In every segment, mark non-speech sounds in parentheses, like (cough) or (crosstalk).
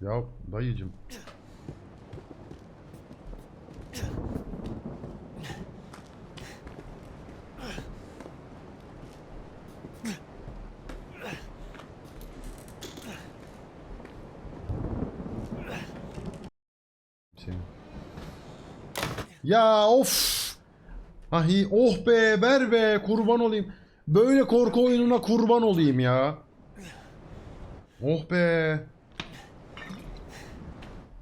Ya dayıcım. Ya of. Ahi oh be ver be kurban olayım. Böyle korku oyununa kurban olayım ya. Oh be.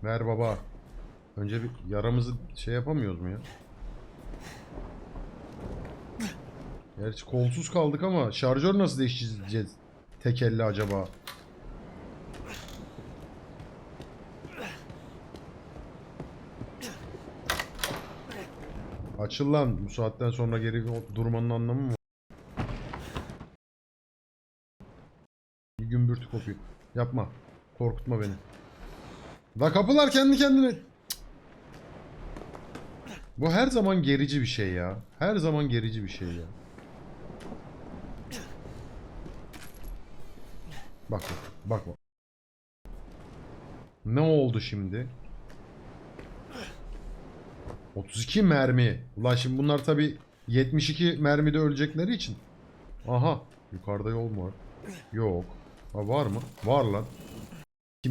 Ver baba. Önce bir yaramızı şey yapamıyoruz mu ya? Gerçi kolsuz kaldık ama şarjör nasıl değiştireceğiz? Tek elle acaba? Açıl lan. Bu saatten sonra geri durmanın anlamı mı? Bir gümbürtü kopuyor. Yapma. Korkutma beni. Da kapılar kendi kendine. Bu her zaman gerici bir şey ya. Her zaman gerici bir şey ya. Bak bak. Bak bak. Ne oldu şimdi? 32 mermi. Ulan şimdi bunlar tabi 72 mermide ölecekleri için. Aha. Yukarıda yol mu var? Yok. Ha, var mı? Var lan.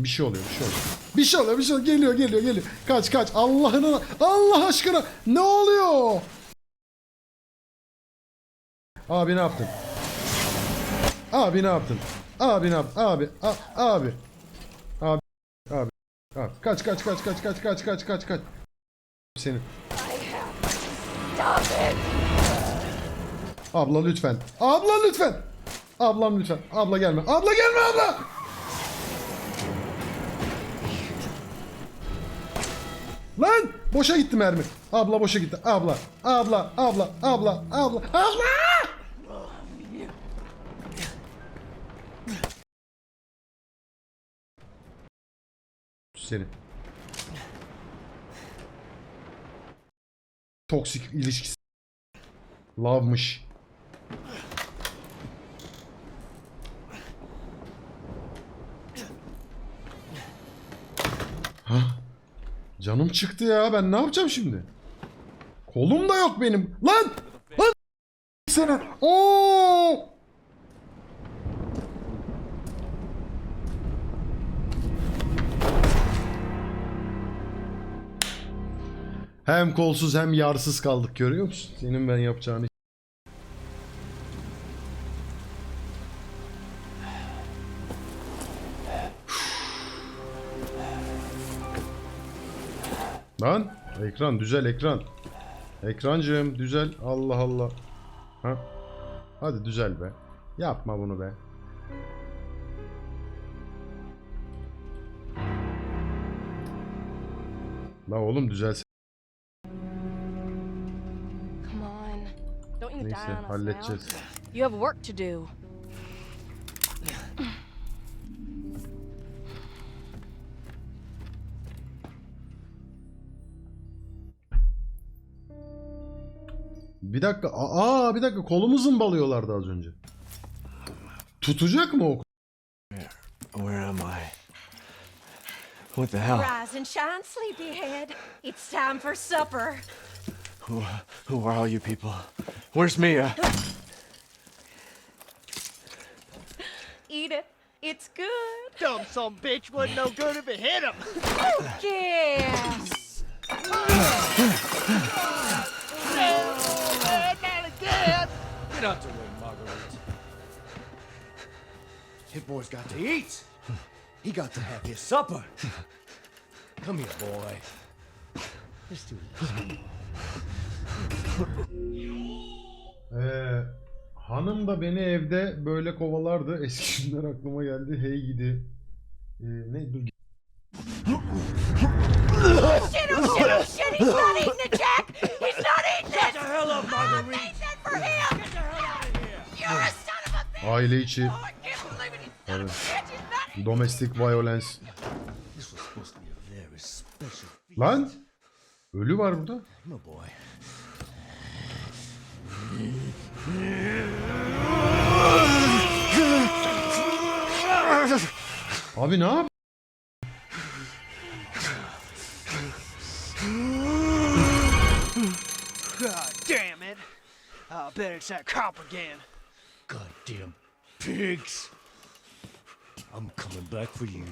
Bir şey oluyor, bir şey oluyor. Bir şey oluyor, bir şey oluyor. Geliyor, geliyor, geliyor. Kaç, kaç. Allah'ına, Allah aşkına. Ne oluyor? Abi ne yaptın? Abi ne yaptın? Abi ne yaptın? Abi, a- abi. Abi, abi. Abi. Kaç, kaç, kaç, kaç, kaç, kaç, kaç, kaç, kaç. Senin. Abla lütfen. Abla lütfen. Ablam lütfen. Abla gelme. Abla gelme abla. Lan boşa gitti mermi. Abla boşa gitti. Abla. Abla. Abla. Abla. Abla. Abla. Seni. Toksik ilişkisi. Love'mış. Canım çıktı ya. Ben ne yapacağım şimdi? Kolum da yok benim. Lan! Lan! Sana. Oo! Hem kolsuz hem yarsız kaldık görüyor musun? Senin ben yapacağını. Lan ekran düzel ekran. Ekrancığım düzel. Allah Allah. Ha? Hadi düzel be. Yapma bunu be. La oğlum düzelse. Neyse halledeceğiz. You have work to do. Bir dakika. Aa bir dakika kolumu zımbalıyorlardı az önce. Tutacak mı o? Where am I? What the hell? Rise and shine, sleepyhead. It's time for supper. Who, who are all you people? Where's Mia? Eat it. It's good. Dumb some bitch wasn't no good if it hit him. Yes. (laughs) Again. Get out the way, Marguerite. Hit boy's got to eat. He got to have his supper. Come here, boy. Let's do this. Ee, hanım da beni evde böyle kovalardı. (laughs) Eski günler aklıma geldi. Hey gidi. Ee, ne dur. Shit, oh shit, oh shit. He's not aile içi yani, domestic violence. Lan ölü var burada. Abi ne yap? God damn it. I bet it's that cop again. God damn pigs! I'm coming back for you.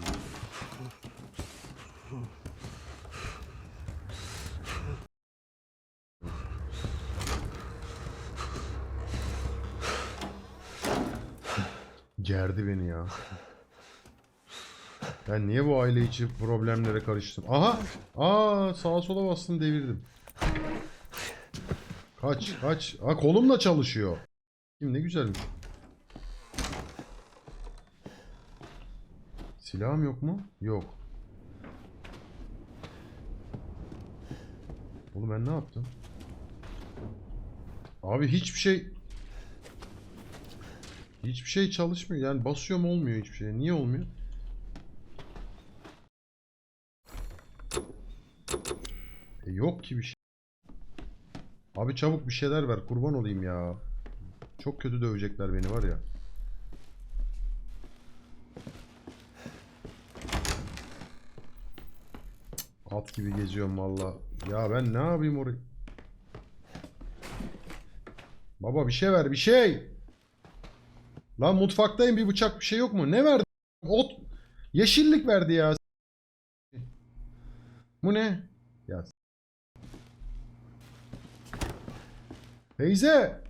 Gerdi beni ya. Ben niye bu aile içi problemlere karıştım? Aha! Aa sağa sola bastım devirdim. Kaç kaç. Ha kolum da çalışıyor. Kim ne güzelmiş. Silahım yok mu? Yok. Oğlum ben ne yaptım? Abi hiçbir şey Hiçbir şey çalışmıyor. Yani basıyorum olmuyor hiçbir şey. Niye olmuyor? E yok ki bir şey. Abi çabuk bir şeyler ver. Kurban olayım ya. Çok kötü dövecekler beni var ya. At gibi geziyorum valla. Ya ben ne yapayım orayı? Baba bir şey ver bir şey. Lan mutfaktayım bir bıçak bir şey yok mu? Ne verdi? Ot yeşillik verdi ya. Bu ne? Ya. Teyze.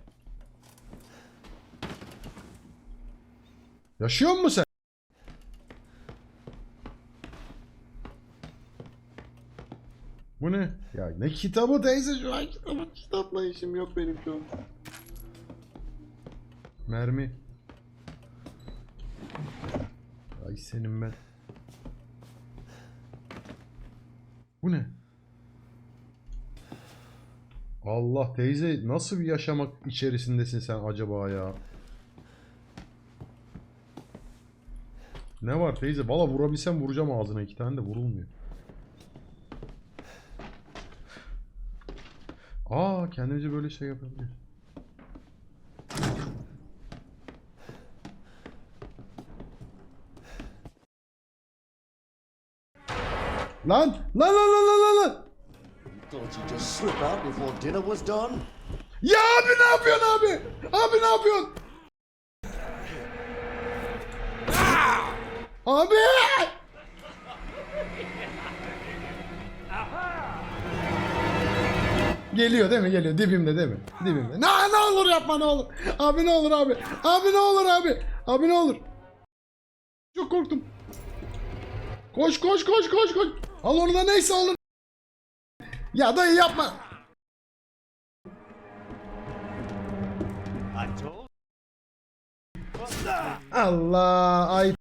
Yaşıyor musun sen? Bu ne? Ya ne kitabı teyze şu an kitabı kitapla işim yok benim şu an. Mermi. Ay senin ben. Bu ne? Allah teyze nasıl bir yaşamak içerisindesin sen acaba ya? Ne var teyze? Valla vurabilsem vuracağım ağzına iki tane de vurulmuyor. Aa kendimize böyle şey yapabilir. Lan! Lan lan lan lan lan lan! Thought you'd just slip out before dinner was done? Ya abi ne yapıyorsun abi? Abi ne yapıyorsun? Abi! Geliyor değil mi? Geliyor. Dibimde değil mi? Dibimde. Ne, ne olur yapma ne olur. Abi ne olur abi. Abi ne olur abi. Abi ne olur. Çok korktum. Koş koş koş koş koş. Al onu da neyse alın. Ya dayı yapma. Allah ay.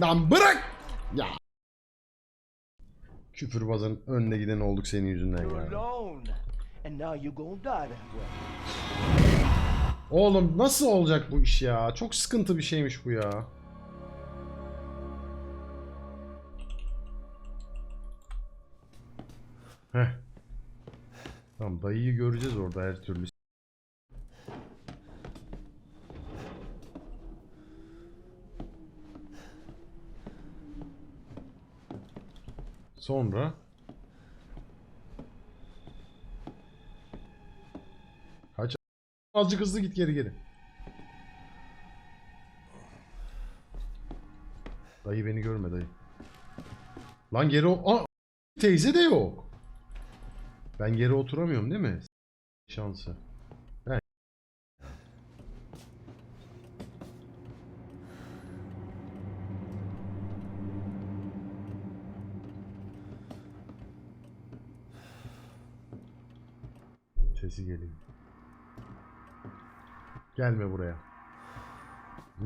Lan bırak! Ya. Küfürbazın önde giden olduk senin yüzünden ya. Oğlum nasıl olacak bu iş ya? Çok sıkıntı bir şeymiş bu ya. Heh. Tamam dayıyı göreceğiz orada her türlü. Sonra Kaç Azıcık hızlı git geri geri. Dayı beni görme dayı. Lan geri o... Aa, teyze de yok. Ben geri oturamıyorum değil mi? Şansı. Ben... Sesi geliyor. Gelme buraya.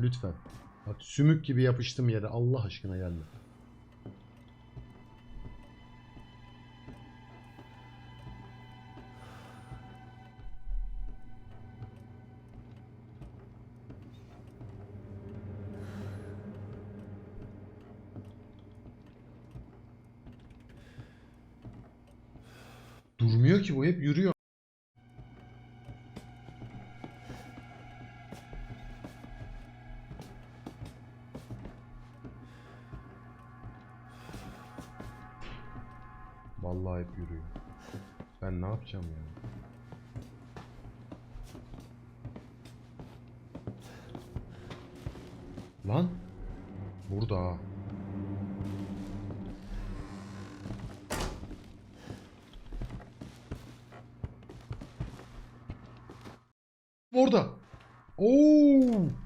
Lütfen. Bak sümük gibi yapıştım yere. Allah aşkına gelme. Durmuyor ki bu hep yürüyor. Yapacağım ya? Lan. Burada. ha. Orada. Oo.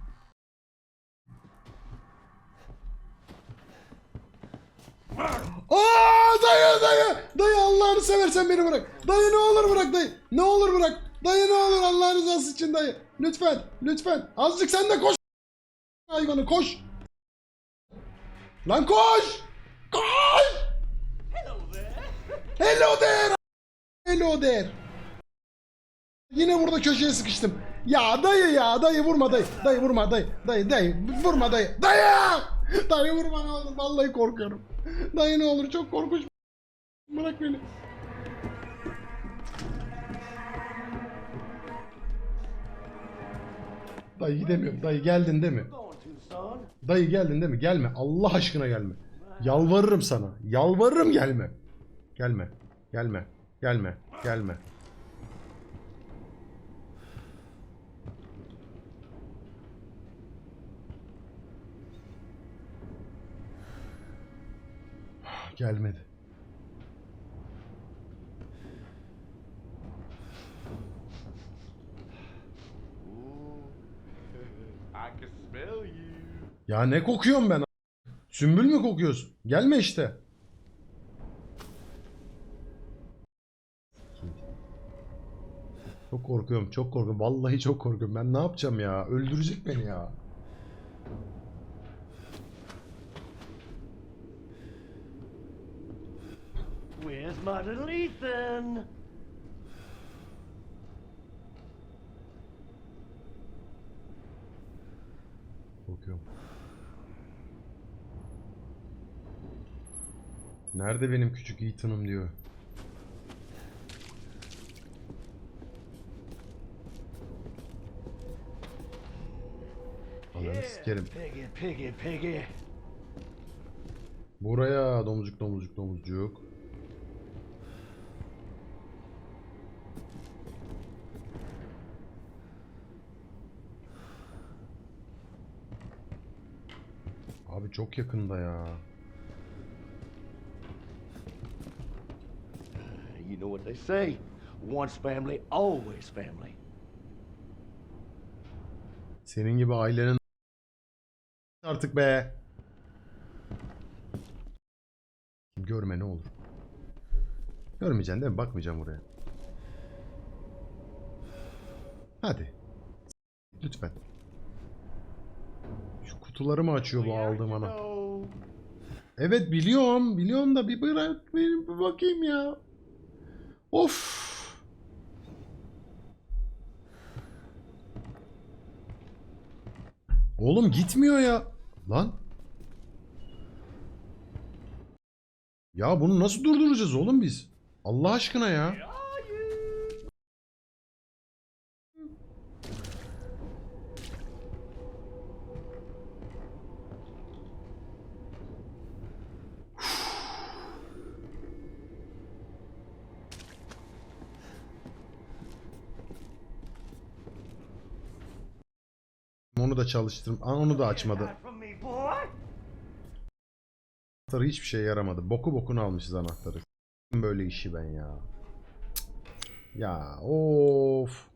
Aa dayı dayı. Dayı Allah'ını seversen beni bırak. Dayı ne olur bırak dayı. Ne olur bırak. Dayı ne olur Allah rızası için dayı. Lütfen lütfen. Azıcık sen de koş. Hayvanı koş. Lan koş. Koş. Hello there. Hello there. Yine burada köşeye sıkıştım. Ya dayı ya dayı vurma dayı. Dayı vurma dayı. Dayı dayı vurma dayı. Dayı! Dayı vurma ne olur vallahi korkuyorum. Dayı ne olur çok korkunç. (laughs) Bırak beni. Dayı gidemiyorum. Dayı geldin değil mi? Dayı geldin değil mi? Gelme. Allah aşkına gelme. Yalvarırım sana. Yalvarırım gelme. Gelme. Gelme. Gelme. Gelme. Gelmedi. Ya ne kokuyorum ben? Sümbül mü kokuyorsun? Gelme işte. Çok korkuyorum, çok korkuyorum. Vallahi çok korkuyorum. Ben ne yapacağım ya? Öldürecek beni ya. Little Ethan? Korkuyorum. Nerede benim küçük Ethan'ım diyor. Ananı sikerim. Piggy, piggy, piggy. Buraya domuzcuk domuzcuk domuzcuk. Abi çok yakında ya. You know what they say. Once family, always family. Senin gibi ailenin artık be. Görme ne olur. Görmeyeceksin değil mi? Bakmayacağım oraya. Hadi. Lütfen. Kutuları mı açıyor bu aldığım ana? Evet biliyorum. Biliyorum da bir bırak beni bir bakayım ya. Of. Oğlum gitmiyor ya. Lan. Ya bunu nasıl durduracağız oğlum biz? Allah aşkına ya. Aa, Onu da açmadı. Anahtarı hiçbir şeye yaramadı. Boku bokunu almışız anahtarı. Böyle işi ben ya. Ya of.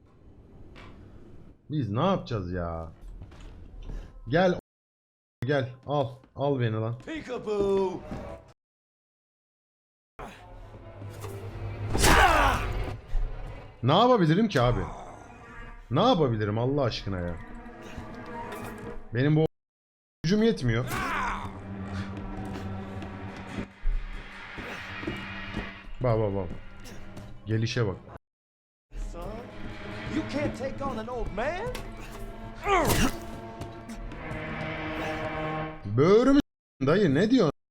Biz ne yapacağız ya? Gel. Gel al. Al beni lan. Peekaboo! Ne yapabilirim ki abi? Ne yapabilirim Allah aşkına ya? Benim bu gücüm yetmiyor. Bak bak bak. Gelişe bak. You can't take on an old man? Böğrümü dayı ne diyorsun?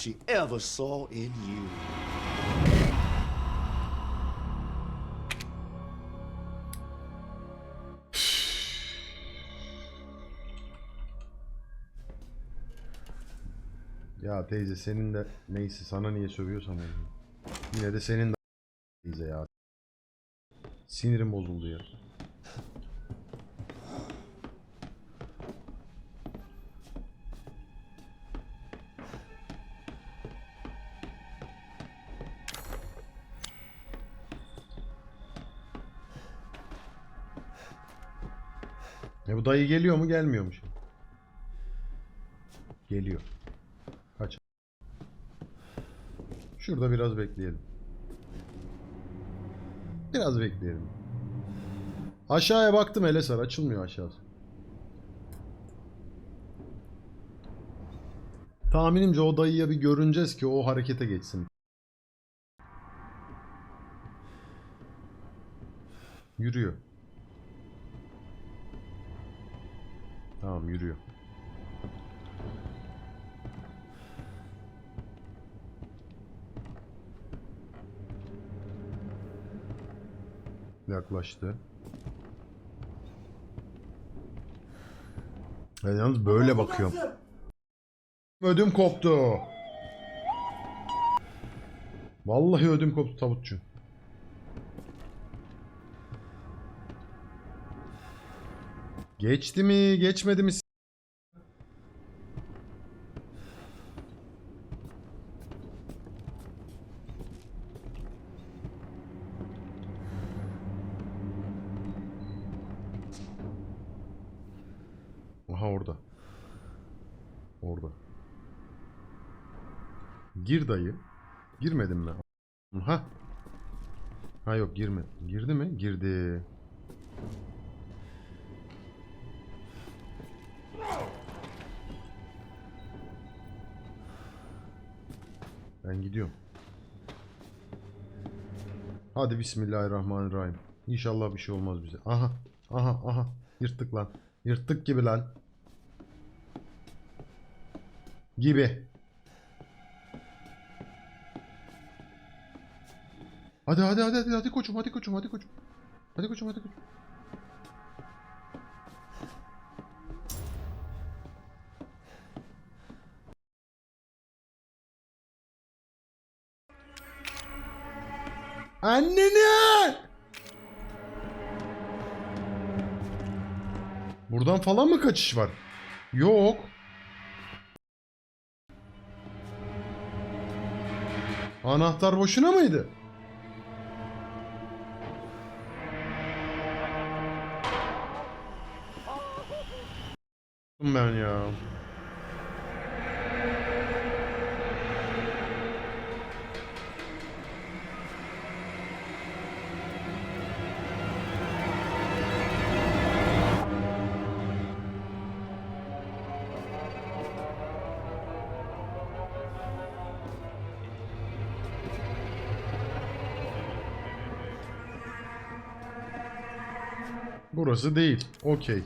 She ever saw in you. Ya teyze senin de neyse sana niye sövüyorsam oluyor. Yine de senin de teyze ya. Sinirim bozuldu ya. E bu dayı geliyor mu gelmiyor mu şimdi? Geliyor. Kaç. Şurada biraz bekleyelim. Biraz bekleyelim. Aşağıya baktım hele sar açılmıyor aşağısı. Tahminimce o dayıya bir görüneceğiz ki o harekete geçsin. Yürüyor. Tamam yürüyor. Yaklaştı. Ben yalnız böyle bakıyorum. Ödüm koptu. Vallahi ödüm koptu tabutçu. Geçti mi, geçmedi mi? Aha orada. Orada. Gir dayı. Girmedim mi? Ha. Ha yok girme. Girdi mi? Girdi. Ben gidiyorum. Hadi bismillahirrahmanirrahim. İnşallah bir şey olmaz bize. Aha. Aha aha. Yırttık lan. Yırttık gibi lan. Gibi. Hadi hadi hadi hadi hadi koçum hadi koçum hadi koçum. Hadi koçum hadi koçum. Anneni! Buradan falan mı kaçış var? Yok. Anahtar boşuna mıydı? Ben ya. Burası değil. Okey.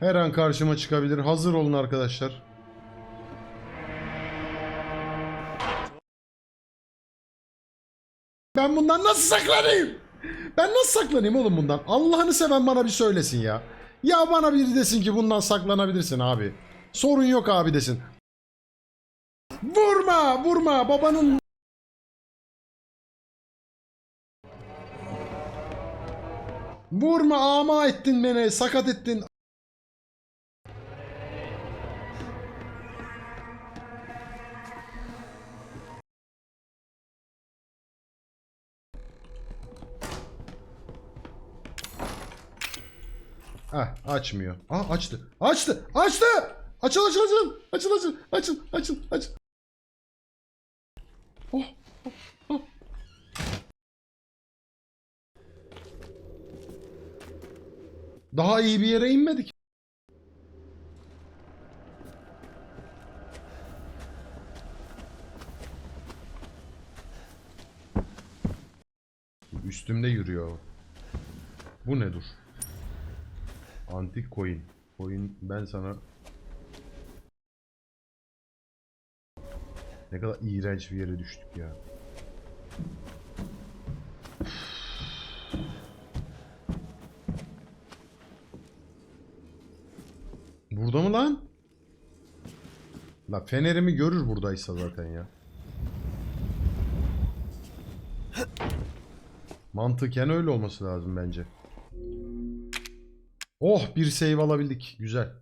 Her an karşıma çıkabilir. Hazır olun arkadaşlar. Ben bundan nasıl saklanayım? Ben nasıl saklanayım oğlum bundan? Allah'ını seven bana bir söylesin ya. Ya bana biri desin ki bundan saklanabilirsin abi. Sorun yok abi desin. Vurma, vurma babanın Vurma ama ettin beni, sakat ettin. Ah açmıyor. Aa açtı. Açtı. Açtı. Açıl açıl açıl. Açıl açıl. Açıl açıl açıl. Oh. oh, oh. Daha iyi bir yere inmedik. üstümde yürüyor. Bu ne dur? Antik coin. Coin ben sana Ne kadar iğrenç bir yere düştük ya. Burada mı lan? La fenerimi görür buradaysa zaten ya. Mantıken öyle olması lazım bence. Oh bir save alabildik. Güzel.